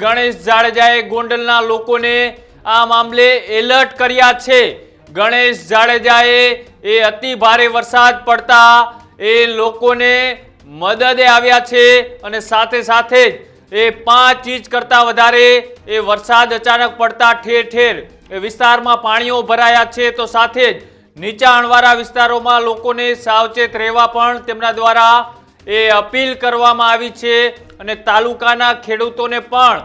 ગણેશ જાડેજાએ ગોંડલના લોકોને આ મામલે એલર્ટ કર્યા છે. ગણેશ જાડેજાએ એ અતિ ભારે વરસાદ પડતા એ લોકોને મદદે આવ્યા છે અને સાથે સાથે જ એ પાંચ ઇંચ કરતાં વધારે એ વરસાદ અચાનક પડતા ઠેર ઠેર એ વિસ્તારમાં પાણીઓ ભરાયા છે. તો સાથે જ નીચાણવાળા વિસ્તારોમાં લોકોને સાવચેત રહેવા પણ તેમના દ્વારા એ અપીલ કરવામાં આવી છે અને તાલુકાના ખેડૂતોને પણ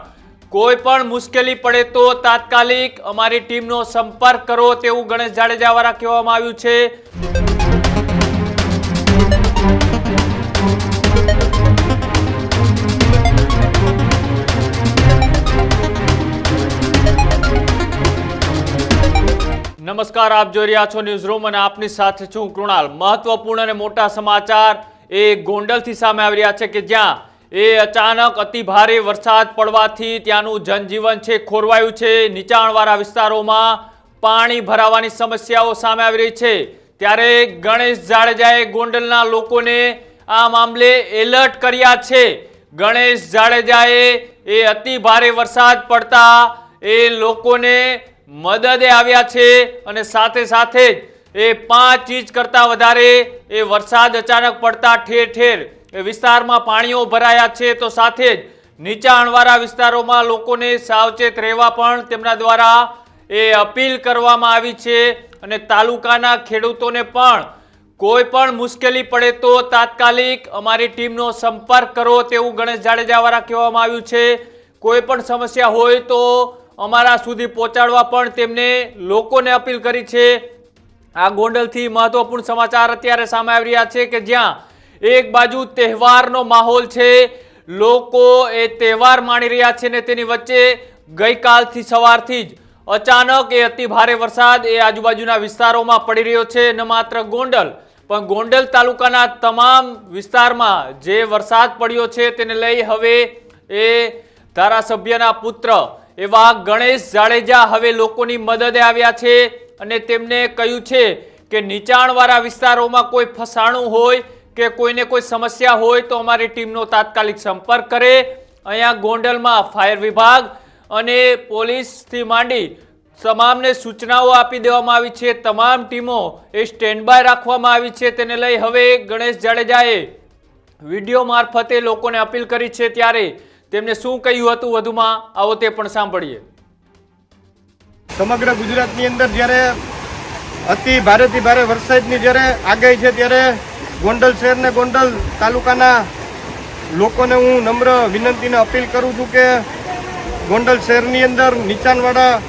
કોઈ પણ મુશ્કેલી પડે તો તાત્કાલિક અમારી ટીમનો સંપર્ક કરો તેવું ગણેશ જાડેજા દ્વારા કહેવામાં આવ્યું છે. નમસ્કાર, આપ જોઈ રહ્યા છો ન્યૂઝ રૂમ અને આપની સાથે છું કૃણાલ. મહત્વપૂર્ણ અને મોટા સમાચાર એ ગોંડલથી સામે આવી રહ્યા છે કે જ્યાં એ અચાનક અતિ ભારે વરસાદ પડવાથી ત્યાંનું જનજીવન છે, ખોરવાયું છે. નીચાણવાળા વિસ્તારોમાં પાણી ભરાવાની સમસ્યાઓ સામે આવી રહી છે. ત્યારે ગણેશ જાડેજાએ ગોંડલના લોકોને આ મામલે એલર્ટ કર્યા છે. ગણેશ જાડેજાએ એ અતિ ભારે વરસાદ પડતા એ લોકોને મદદે આવ્યા છે અને સાથે સાથે જ એ પાંચ ઇંચ કરતાં વધારે એ વરસાદ અચાનક પડતા ઠેર ઠેર એ વિસ્તારમાં પાણીઓ ભરાયા છે. તો સાથે જ નીચાણવાળા વિસ્તારોમાં લોકોને સાવચેત રહેવા પણ તેમના દ્વારા એ અપીલ કરવામાં આવી છે અને તાલુકાના ખેડૂતોને પણ કોઈ પણ મુશ્કેલી પડે તો તાત્કાલિક અમારી ટીમનો સંપર્ક કરો તેવું ગણેશ જાડેજા દ્વારા કહેવામાં આવ્યું છે. કોઈ પણ સમસ્યા હોય તો અમારા સુધી પહોંચાડવા પણ તેમને લોકોને અપીલ કરી છે. આ ગોંડલથી મહત્વપૂર્ણ સમાચાર અત્યારે સામે આવી રહ્યા છે કે જ્યાં એક બાજુ તહેવારનો માહોલ છે, લોકો એ તહેવાર માણી રહ્યા છે ને તેની વચ્ચે ગઈકાલથી સવારથી જ અચાનક એ અતિ ભારે વરસાદ એ આજુબાજુના વિસ્તારોમાં પડી રહ્યો છે, ન માત્ર ગોંડલ, પણ ગોંડલ તાલુકાના તમામ વિસ્તારમાં જે વરસાદ પડ્યો છે તેને લઈ હવે એ ધારાસભ્યના પુત્ર એવા ગણેશ જાડેજા હવે લોકોની મદદે આવ્યા છે. અને તેમને કહ્યું છે કે નીચાણવાળા વિસ્તારોમાં કોઈ ફસાણું હોય કે કોઈને કોઈ સમસ્યા હોય તો અમારી ટીમનો તાત્કાલિક સંપર્ક કરે. અહીંયા ગોંડલમાં ફાયર વિભાગ અને પોલીસથી માંડી તમામને સૂચનાઓ આપી દેવામાં આવી છે. તમામ ટીમો એ સ્ટેન્ડ બાય રાખવામાં આવી છે. તેને લઈ હવે ગણેશ જાડેજાએ વીડિયો મારફતે લોકોને અપીલ કરી છે. ત્યારે તેમને શું કહ્યું હતું વધુમાં આવો તે પણ સાંભળીએ. સમગ્ર ગુજરાતની અંદર જ્યારે અતિ ભારેથી ભારે વરસાદની જ્યારે આગાહી છે ત્યારે ગોંડલ શહેર ને ગોંડલ તાલુકાના લોકોને હું નમ્ર વિનંતીને અપીલ કરું છું કે ગોંડલ શહેરની અંદર નીચાણવાળા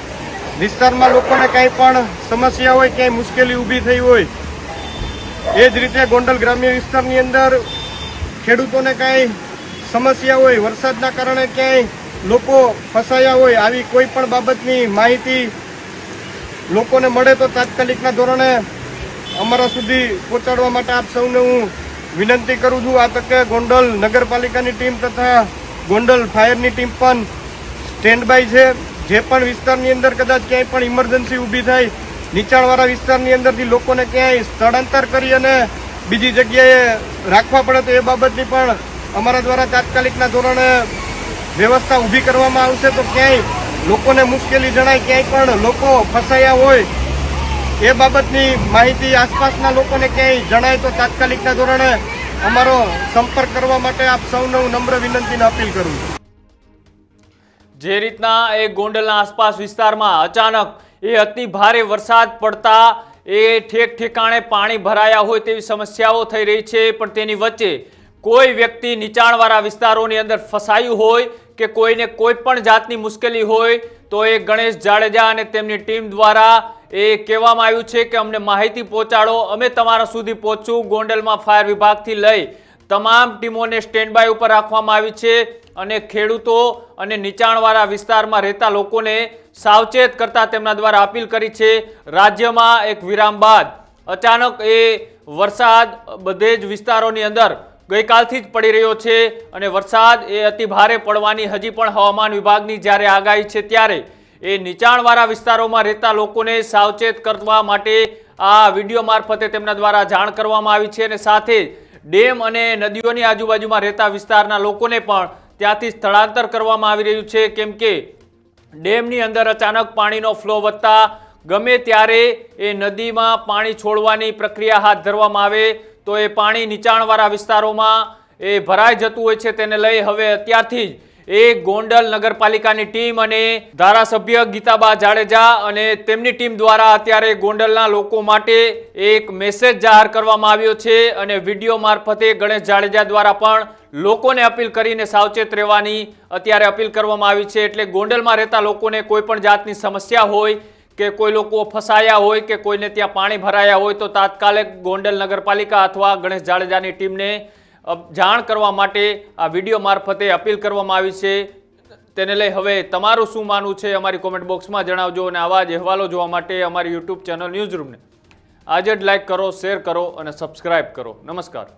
વિસ્તારમાં લોકોને કાંઈ પણ સમસ્યા હોય, ક્યાંય મુશ્કેલી ઊભી થઈ હોય, એ જ રીતે ગોંડલ ગ્રામ્ય વિસ્તારની અંદર ખેડૂતોને કાંઈ સમસ્યા હોય, વરસાદના કારણે ક્યાંય લોકો ફસાયા હોય આવી કોઈ પણ બાબતની માહિતી લોકોને મળે તો તાત્કાલિકના ધોરણે અમારા સુધી પહોંચાડવા માટે આપ સૌને હું વિનંતી કરું છું. આ તકે ગોંડલ નગરપાલિકાની ટીમ તથા ગોંડલ ફાયરની ટીમ પણ સ્ટેન્ડ બાય છે. જે પણ વિસ્તારની અંદર કદાચ ક્યાંય પણ ઇમરજન્સી ઊભી થાય, નીચાણવાળા વિસ્તારની અંદરથી લોકોને ક્યાંય સ્થળાંતર કરી અને બીજી જગ્યાએ રાખવા પડે તો એ બાબતની પણ અમારા દ્વારા તાત્કાલિકના ધોરણે વ્યવસ્થા ઊભી કરવામાં આવશે તો ક્યાંય લોકોને મુશ્કેલી જણાય, ક્યાંય પણ લોકો ફસાયા હોય એ બાબતની માહિતી આસપાસના લોકોને ક્યાંય જણાય તો તાત્કાલિકના ધોરણે અમારો સંપર્ક કરવા માટે આપ સૌને હું નમ્ર વિનંતીને અપીલ કરું છું. જે રીતના એ ગોંડલના આસપાસ વિસ્તારમાં અચાનક એ અતિ ભારે વરસાદ પડતા એ ઠેક ઠેકાણે પાણી ભરાયા હોય તેવી સમસ્યાઓ થઈ રહી છે, પણ તેની વચ્ચે કોઈ વ્યક્તિ નીચાણવાળા વિસ્તારોની અંદર ફસાયું હોય કે કોઈને કોઈ પણ જાતની મુશ્કેલી હોય તો એ ગણેશ જાડેજા અને તેમની ટીમ દ્વારા એ કહેવામાં આવ્યું છે કે અમને માહિતી પહોંચાડો. અમે તમારા સુધી પહોંચશું ગોંડલમાં ફાયર વિભાગથી લઈ. તમામ ટીમોને સ્ટેન્ડ બાય ઉપર રાખવામાં આવી છે અને ખેડૂતો અને નીચાણવાળા વિસ્તારમાં રહેતા લોકોને સાવચેત કરતા તેમના દ્વારા અપીલ કરી છે. રાજ્યમાં એક વિરામ બાદ અચાનક એ વરસાદ બધે જ વિસ્તારોની અંદર ગઈકાલથી જ પડી રહ્યો છે અને વરસાદ એ અતિ ભારે પડવાની હજી પણ હવામાન વિભાગની જ્યારે આગાહી છે ત્યારે એ નીચાણવાળા વિસ્તારોમાં રહેતા લોકોને સાવચેત કરવા માટે આ વીડિયો મારફતે તેમના દ્વારા જાણ કરવામાં આવી છે અને સાથે ડેમ અને નદીઓની આજુબાજુમાં રહેતા વિસ્તારના લોકોને પણ ત્યાંથી સ્થળાંતર કરવામાં આવી રહ્યું છે. કેમ કે ડેમની અંદર અચાનક પાણીનો ફ્લો વધતા ગમે ત્યારે એ નદીમાં પાણી છોડવાની પ્રક્રિયા હાથ ધરવામાં આવે, તો એ પાણી નીચાણવાળા વિસ્તારોમાં એ ભરાઈ જતું હોય છે તેને લઈ હવે અત્યારથી જ એ ગોંડલ નગરપાલિકાની ટીમ અને ધારાસભ્ય ગીતાબા જાડેજા અને તેમની ટીમ દ્વારા અત્યારે ગોંડલના લોકો માટે એક મેસેજ જાહેર કરવામાં આવ્યો છે અને વીડિયો મારફતે ગણેશ જાડેજા દ્વારા પણ લોકોને અપીલ કરીને સાવચેત રહેવાની અત્યારે અપીલ કરવામાં આવી છે. એટલે ગોંડલમાં રહેતા લોકોને કોઈ પણ જાતની સમસ્યા હોય કે કોઈ લોકો ફસાયા હોય કે કોઈને ત્યાં પાણી ભરાયા હોય તો તાત્કાલિક ગોંડલ નગરપાલિકા અથવા ગણેશ જાડેજાની ટીમને જાણ કરવા માટે આ વીડિયો મારફતે અપીલ કરવામાં આવી છે. તેને લઈ હવે તમારું શું માનવું છે અમારી કોમેન્ટ બોક્સમાં જણાવજો અને આવા જ અહેવાલો જોવા માટે અમારી યુટ્યુબ ચેનલ ન્યૂઝ રૂમને આજે જ લાઈક કરો, શેર કરો અને સબસ્ક્રાઇબ કરો. નમસ્કાર.